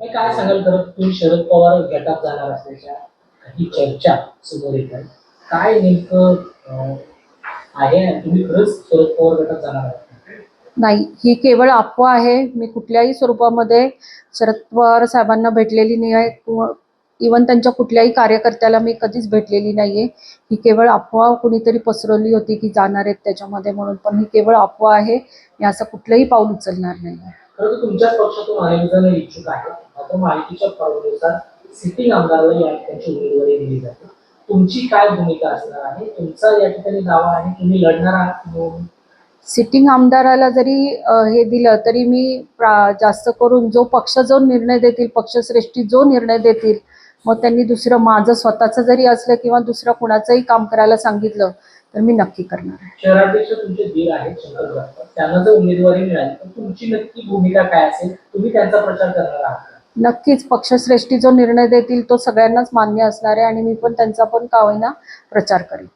काय काय सांगाल खरं तुम्ही शरद पवार गटात जाणार असल्याच्या काही चर्चा समोर येत आहेत. काय नेमकं आहे तुम्ही खरंच शरद पवार गटात जाणार आहात? नाही ही केवळ अफवा आहे. मी कुठल्याही स्वरूपामध्ये शरद पवार साहेबांना भेटलेली नाही आहे. किंवा इवन त्यांच्या कुठल्याही कार्यकर्त्याला मी कधीच भेटलेली नाही आहे ही केवळ अफवा कुणीतरी पसरवली होती की जाणार आहेत त्याच्यामध्ये म्हणून. पण ही केवळ अफवा आहे. मी असं कुठलंही पाऊल उचलणार नाही. आहे खरं तर तुमच्याच पक्षातून अनेक जण इच्छुक आहेत. आता माहितीच्या पावलानुसार सिटिंग आमदारला या ठिकाणची उमेदवारी दिली जाते. तुमची काय भूमिका असणार आहे? तुमचा या ठिकाणी दावा आहे तुम्ही लढणार आहात म्हणून सिटिंग आमदाराला जरी हे दिलं तरी मी प्रा- जास्त करून जो पक्ष जो निर्णय देतील पक्षश्रेष्ठी जो निर्णय देतील मग त्यांनी दुसरं माझं स्वतःचं जरी असलं किंवा दुसरं कुणाचंही काम करायला सांगितलं तर मी नक्की करणार आहे. शहराध्यक्ष तुमचे धीर आहेत शंकर जाधव त्यांना जर उमेदवारी मिळाली तर तुमची नक्की भूमिका काय असेल? तुम्ही त्यांचा प्रचार करणार आहात? नक्कीच पक्षश्रेष्ठी जो निर्णय देतील तो सगळ्यांनाच मान्य असणार आहे आणि मी पण त्यांचा पण का होईना प्रचार करेन.